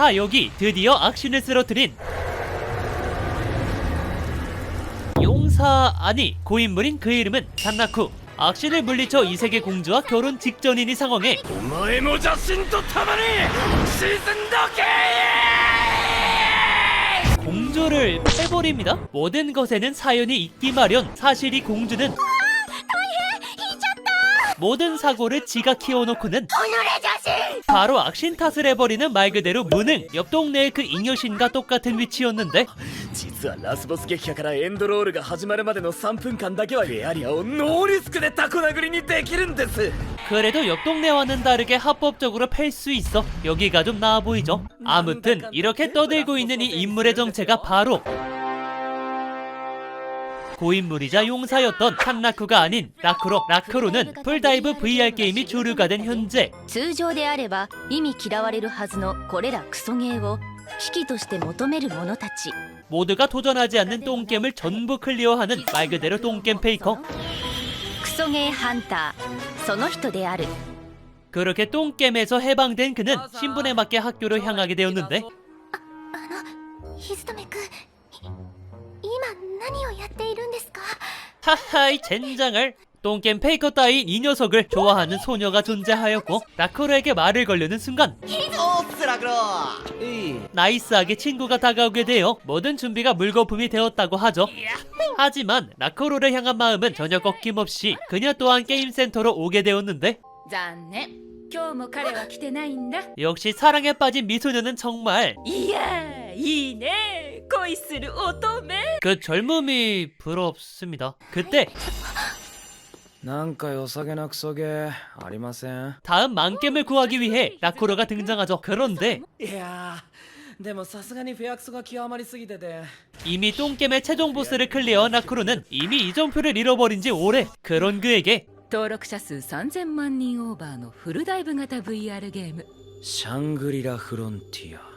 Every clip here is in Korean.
사욕이 드디어 악신을 쓰러뜨린 용사 아니 고인물인 그 이름은 장나쿠. 악신을 물리쳐 이세계 공주와 결혼 직전인 이 상황에 공주를 빼버립니다. 모든 것에는 사연이 있기 마련. 사실 이 공주는 아, 모든 사고를 지가 키워놓고는 오늘의 바로 악신 탓을 해버리는 말 그대로 무능 옆 동네의 그 잉여신과 똑같은 위치였는데 実はラスボス撃破からエンドロールが始まるまでの3分間だけはレアリアをノーリスクでタコ殴りにできるんです 그래도 옆 동네와는 다르게 합법적으로 팰 수 있어 여기가 좀 나아 보이죠 아무튼 이렇게 떠들고 있는 이 인물의 정체가 바로 고인물이자 용사였던 산나쿠가 아닌 라크로 라크로는 풀다이브 VR 게임이 주류가 된 현재 通常であれば意味嫌われるはずのこれらクソゲーを危機として求める者たち 모두가 도전하지 않는 똥겜을 전부 클리어하는 말 그대로 똥겜 페이커 クソゲーハンターその人である 그렇게 똥겜에서 해방된 그는 신분에 맞게 학교로 향하게 되었는데 ひずとめくんい今何をやっているんですか 하하이 젠장을 똥겜 페이커 따윈 이 녀석을 좋아하는 소녀가 존재하였고 라크로에게 말을 걸려는 순간 나이스하게 친구가 다가오게 되어 모든 준비가 물거품이 되었다고 하죠. 하지만 라크로를 향한 마음은 전혀 꺾임없이 그녀 또한 게임센터로 오게 되었는데 역시 사랑에 빠진 미소녀는 정말 이야. ーいいね恋する乙女 그 젊음이 부럽습니다 그때 なんか良さげなクソゲーありません 다음 만겜을 구하기 위해 라크로가 등장하죠 그런데 いやーでもさすがにフェアクソが極まりすぎてて 이미 똥겜의 최종 보스를 클리어한 라크로는 이미 이정표를 잃어버린 지 오래 그런 그에게 登録者数3000万人オーバーのフルダイブ型 VR ゲームシャングリラフロンティア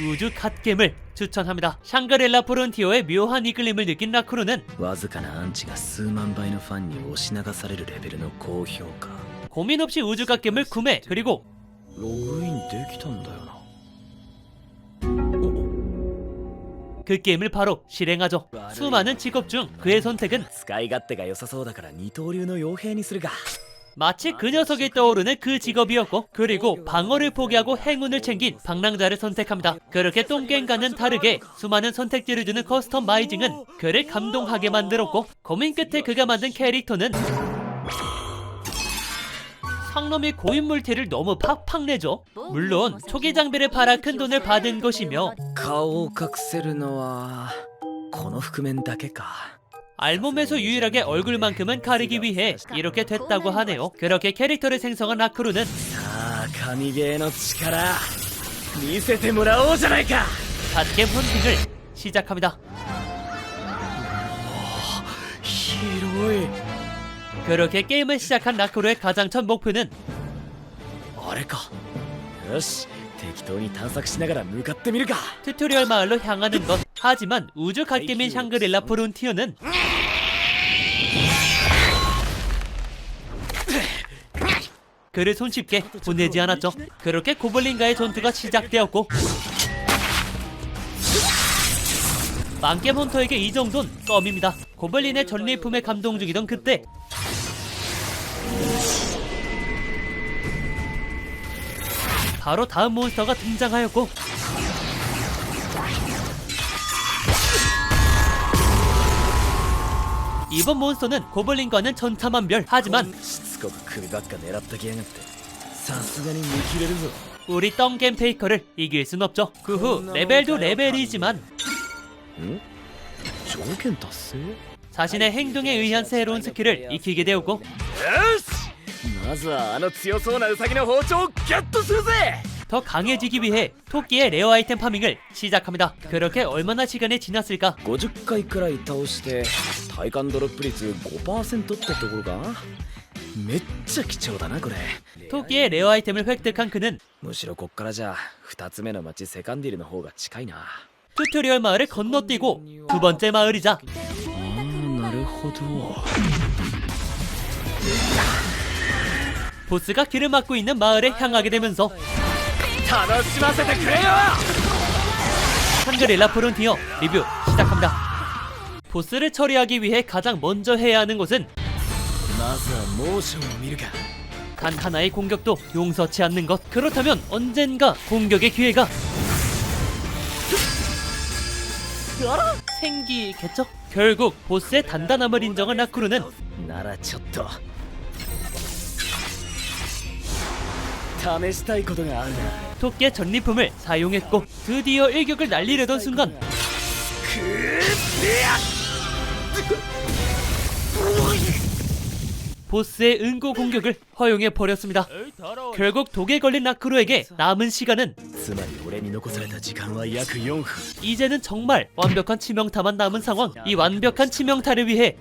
우주 갓겜을 추천합니다 샹그릴라 프론티어의 묘한 이끌림을 느낀 라크로는 わずかなアンチが数万倍のファンに押し流されるレベルの高評価 고민 없이 우주 갓겜을 구매 그리고 ログインできたんだよな 그 게임을 바로 실행하죠 수많은 직업 중 그의 선택은 使い勝手が良さそうだから二刀流の傭兵にするか 마치 그 녀석이 떠오르는 그 직업이었고 그리고 방어를 포기하고 행운을 챙긴 방랑자를 선택합니다. 그렇게 똥갱과는 다르게 수많은 선택지를 주는 커스터마이징은 그를 감동하게 만들었고 고민 끝에 그가 만든 캐릭터는 상놈이 고인물 티를 너무 팍팍 내죠. 물론 초기 장비를 팔아 큰 돈을 받은 것이며 顔を隠せるのはこの覆面だけか 알몸에서 유일하게 얼굴만큼은 가리기 위해 이렇게 됐다고 하네요. 그렇게 캐릭터를 생성한 라크루는 さあ神ゲーの力見せてもらおうじゃないか 갓겜 헌팅을 시작합니다. 広い 그렇게 게임을 시작한 라크로의 가장 첫 목표는 あれかよし適当に探索しながら向かってみるか 튜토리얼 마을로 향하는 것. 하지만 우주 갓겜인 샹그릴라 프론티어는 그를 손쉽게 보내지 않았죠. 그렇게 고블린과의 전투가 시작되었고 망겜 헌터에게 이 정도는 껌입니다. 고블린의 전리품에 감동 중이던 그때 바로 다음 몬스터가 등장하였고 이번 몬스터는 고블린과는 천차만별 하지만 こく首ばっか狙ってきやがってさすがに見切れるぞ 우리 떵겜 페이커를 이길 순 없죠 그 후 레벨도 레벨이지만 ん条件達成よ 자신의 행동에 의한 새로운 스킬을 익히게 되었고 しまずはあの強そうなウサギの包丁をゲットするぜ 더 강해지기 위해 토끼의 레어 아이템 파밍을 시작합니다 그렇게 얼마나 시간이 지났을까 50回くらい倒して体感ドロップ率5%ってところか めっちゃ貴重だなこれ 토끼의 레어 아이템을 획득한 그는 むしろこっからじゃ2つ目の町セカンディルの方が近いな 튜토리얼 마을을 건너뛰고 두 번째 마을이자 ああなるほど 보스가 길을 막고 있는 마을에 향하게 되면서 楽しませてくれよ 샹그릴라 프론티어 리뷰 시작합니다. 보스를 처리하기 위해 가장 먼저 해야 하는 것은 まずはモーションを見るか 단 하나의 공격도 용서치 않는 것. 그렇다면 언젠가 공격의 기회가 생기겠죠? 결국 보스의 단단함을 인정한 라쿠르는 ならちょっと試したいことがあるな 토끼의 전리품을 사용했고 드디어 일격을 날리려던 순간 보스의 응고 공격을 허용해 버렸습니다. 결국 독에 걸린 라크루에게 남은 시간은 이제는 정말 완벽한 치명타만 남은 상황. 이 완벽한 치명타를 위해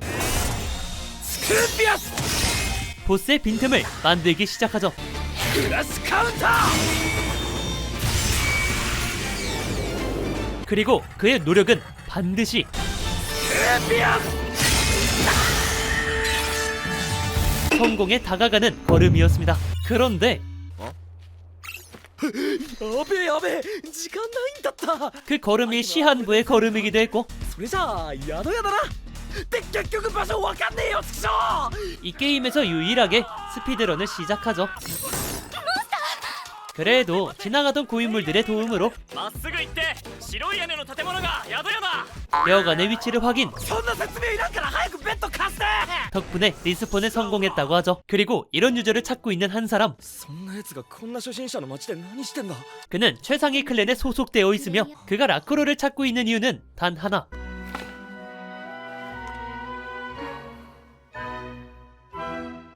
보스의 빈틈을 만들기 시작하죠. 그리고 그의 노력은 반드시 성공에 다가가는 걸음이었습니다. 그런데 어? 야배 야배 시간 나인다 그 걸음이 시한부의 걸음이기도 했고 소리자 야노야나라. 결국은 봐서 와갔네요 이 게임에서 유일하게 스피드런을 시작하죠. 그래도 지나가던 고인물들의 도움으로 여관의 위치를 확인. 덕분에 리스폰에 성공했다고 하죠. 그리고 이런 유저를 찾고 있는 한 사람. 그는 최상위 클랜에 소속되어 있으며 그가 라크로를 찾고 있는 이유는 단 하나.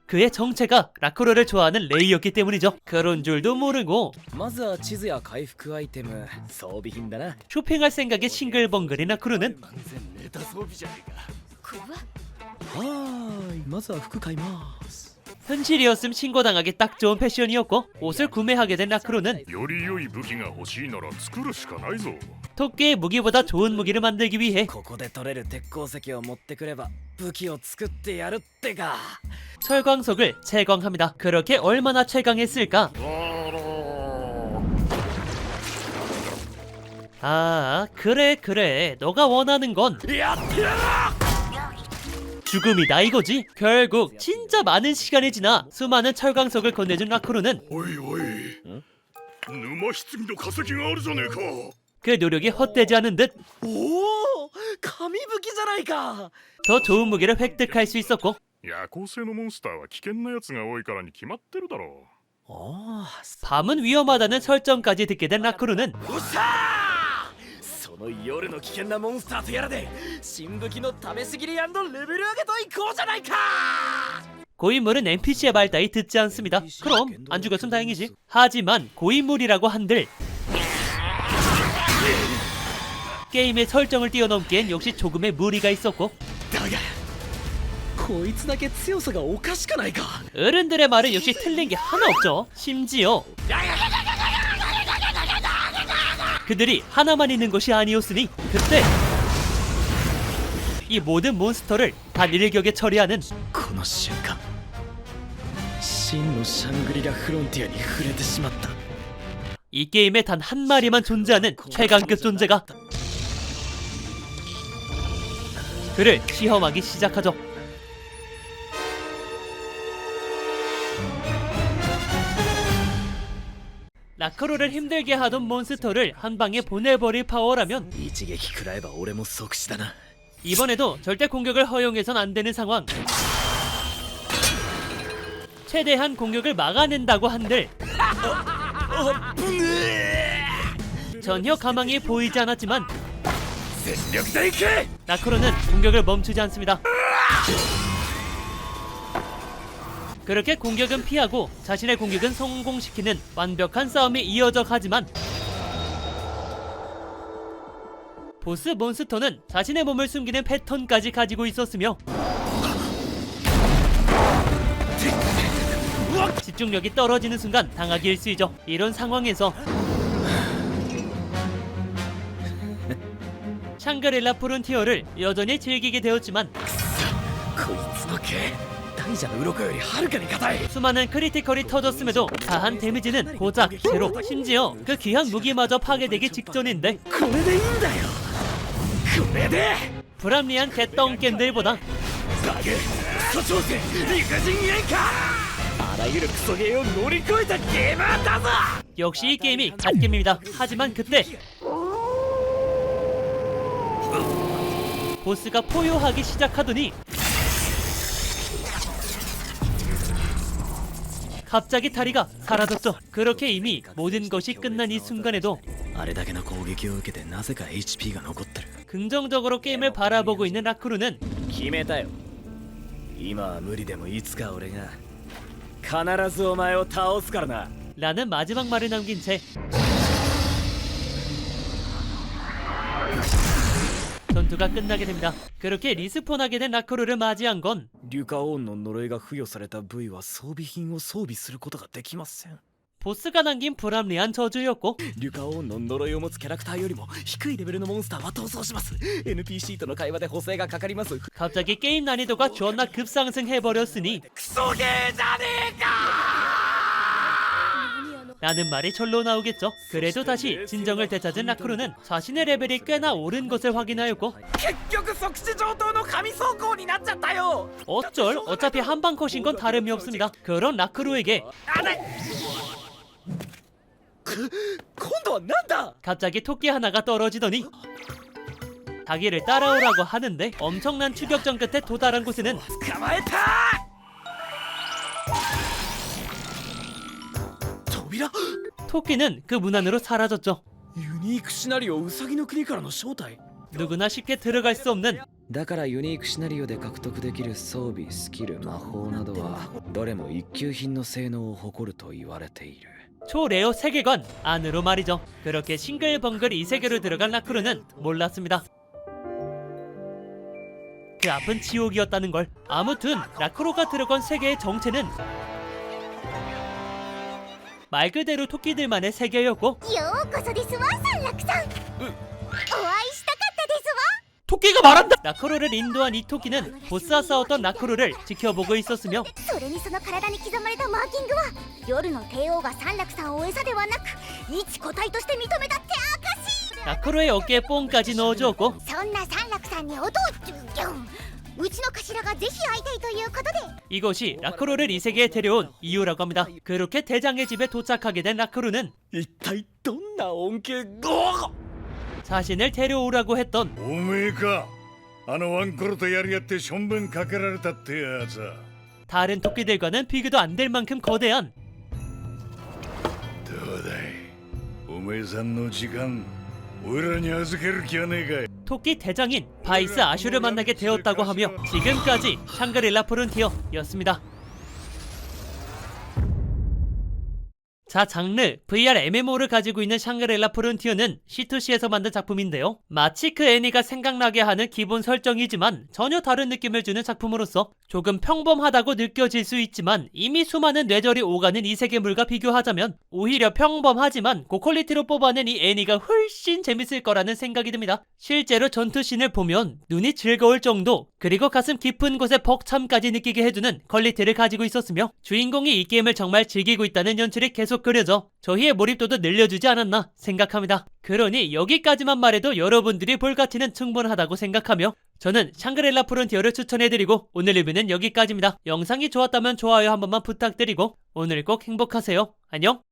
그의 정체가 라크로를 좋아하는 레이였기 때문이죠. 그런 줄도 모르고 쇼핑할 생각에 싱글벙글인 라크로는 현실이었음 신고당하기 딱 좋은 패션이었고 옷을 구매하게 된 라크로는 토끼의 무기보다 좋은 무기를 만들기 위해 ここで取れる鉄鉱石を持ってくれば武器を作ってやるってか 철광석을 채광합니다. 그렇게 얼마나 채광했을까? 아, 그래, 그래. 너가 원하는 건 やってやら 죽음이다 이거지. 결국 진짜 많은 시간이 지나 수많은 철광석을 건네준 라크로는 おいおい沼棺の化石があるじゃねえか 그 노력이 헛되지 않은 듯 더 おお紙武器じゃないか 좋은 무기를 획득할 수 있었고 夜行性のモンスターは危険なやつが多いからに決まってるだろああ 밤은 위험하다는 설정까지 듣게 된 라크로는 おっしゃーその夜の危険なモンスターとやらで新武器の試し切りレベル上げといこうじゃないか 고인물은 NPC의 말 따위 듣지 않습니다. 그럼 안 죽었으면 다행이지. 하지만 고인물이라고 한들 게임의 설정을 뛰어넘기엔 역시 조금의 무리가 있었고 だが こいつだけ強さがおかしくないか 어른들의 말은 역시 틀린 게 하나 없죠. 심지어 그들이 하나만 있는 것이 아니었으니 그때 이 모든 몬스터를 단 일격에 처리하는 この瞬間真のシャングリラフロンティアに触れてしまった 이 게임에 단 한 마리만 존재하는 최강급 존재가 그를 시험하기 시작하죠. 라크로를 힘들게 하던 몬스터를 한 방에 보내버릴 파워라면 이번에도 절대 공격을 허용해선 안 되는 상황. 최대한 공격을 막아낸다고 한들 전혀 가망이 보이지 않았지만 라크로는 공격을 멈추지 않습니다. 그렇게 공격은 피하고 자신의 공격은 성공시키는 완벽한 싸움이 이어져 가지만 보스 몬스터는 자신의 몸을 숨기는 패턴까지 가지고 있었으며 집중력이 떨어지는 순간 당하기 일쑤이죠. 이런 상황에서 샹그릴라 프론티어를 여전히 즐기게 되었지만 こいつの毛 大蛇の鱗よりはるかに硬い 수많은 크리티컬이 터졌음에도 다한 데미지는 고작 제로 심지어 그 귀한 무기마저 파괴되기 직전인데 これでいいんだよこれで 불합리한 개똥겜들보다 だけクソ挑戦理不尽演歌あらゆるクソゲーを乗り越えたゲーマーだぞ 역시 이 게임이 갓겜입니다 하지만 그때 보스가 포효하기 시작하더니 갑자기 다리가 사라졌죠 그렇게 이미 모든 것이 끝난 이 순간에도 あれだけの攻撃を受けてなぜか HP が残ってる 긍정적으로 게임을 바라보고 있는 라크루는 決めたよ今は無理でもいつか俺が必ずお前を倒すからな 라는 마지막 말을 남긴 채 전투가 끝나게 됩니다. 그렇게 리스폰하게 된 라크루를 맞이한 건 リュカオーンの呪いが付与された部位は装備品を装備することができません 보스가 남긴 불합리한 저주였고 リュカオーンの呪いを持つキャラクターよりも低いレベルのモンスターは逃走します NPC との会話で補正がかかります 갑자기 게임 난이도가 존나 급상승해버렸으니 クソゲーじゃねえか 라는 말이 철로 나오겠죠. 그래도 다시 진정을 되찾은 라크루는 자신의 레벨이 꽤나 오른 것을 확인하였고 어쩔? 어차피 한방 컷인 건 다름이 없습니다. 그런 라크루에게 갑자기 토끼 하나가 떨어지더니 자기를 따라오라고 하는데 엄청난 추격전 끝에 도달한 곳에는 扉 토끼는 그 문 안으로 사라졌죠. ユニークシナリオウサギの国からの招待 누구나 쉽게 들어갈 수 없는 だからユニークシナリオで獲得できる装備スキル魔法などはどれも一級品の性能を誇ると言われている 초레어 세계관 안으로 말이죠. 그렇게 싱글벙글 이 세계로 들어간 라크루는 몰랐습니다. 그 앞은 지옥이었다는 걸. 아무튼 라크로가 들어간 세계의 정체는 말 그대로 토끼들만의 세계였고 ようこそですわ三楽さんお会いしたかったですわ 토끼가 말한다. 라크로를 인도한 이 토끼는 보스와 싸웠던 라크로를 지켜보고 있었으며 それにその体に刻まれたマーキングは夜の帝王が三楽さんを餌ではなく一個体として認めたって証 라크로의 어깨에 뽕까지 넣어주었고 そんな三楽さんにお父ギョン うちの頭がぜひ会いたいということで 이것이 라크로를 이 세계에 데려온 이유라고 합니다. 그렇게 대장의 집에 도착하게 된 라크로는 一体どんな恩恵お 자신을 데려오라고 했던 おめえかあのワンコロとやり合ってしょんべんかけられたってやつは 다른 토끼들과는 비교도 안 될 만큼 거대한 どうだいおめえさんの時間俺らに預ける気はねえかい 토끼 대장인 바이스 아슈를 만나게 되었다고 하며 지금까지 샹그릴라 프론티어였습니다. 자, 장르 VR MMO를 가지고 있는 샹그릴라 프론티어는 C2C에서 만든 작품인데요. 마치 그 애니가 생각나게 하는 기본 설정이지만 전혀 다른 느낌을 주는 작품으로서 조금 평범하다고 느껴질 수 있지만 이미 수많은 뇌절이 오가는 이 세계물과 비교하자면 오히려 평범하지만 고퀄리티로 뽑아낸 이 애니가 훨씬 재밌을 거라는 생각이 듭니다. 실제로 전투씬을 보면 눈이 즐거울 정도 그리고 가슴 깊은 곳에 벅참까지 느끼게 해주는 퀄리티를 가지고 있었으며 주인공이 이 게임을 정말 즐기고 있다는 연출이 계속 그려져 저희의 몰입도도 늘려주지 않았나 생각합니다. 그러니 여기까지만 말해도 여러분들이 볼 가치는 충분하다고 생각하며 저는 샹그릴라 프론티어를 추천해드리고 오늘 리뷰는 여기까지입니다. 영상이 좋았다면 좋아요 한 번만 부탁드리고 오늘 꼭 행복하세요. 안녕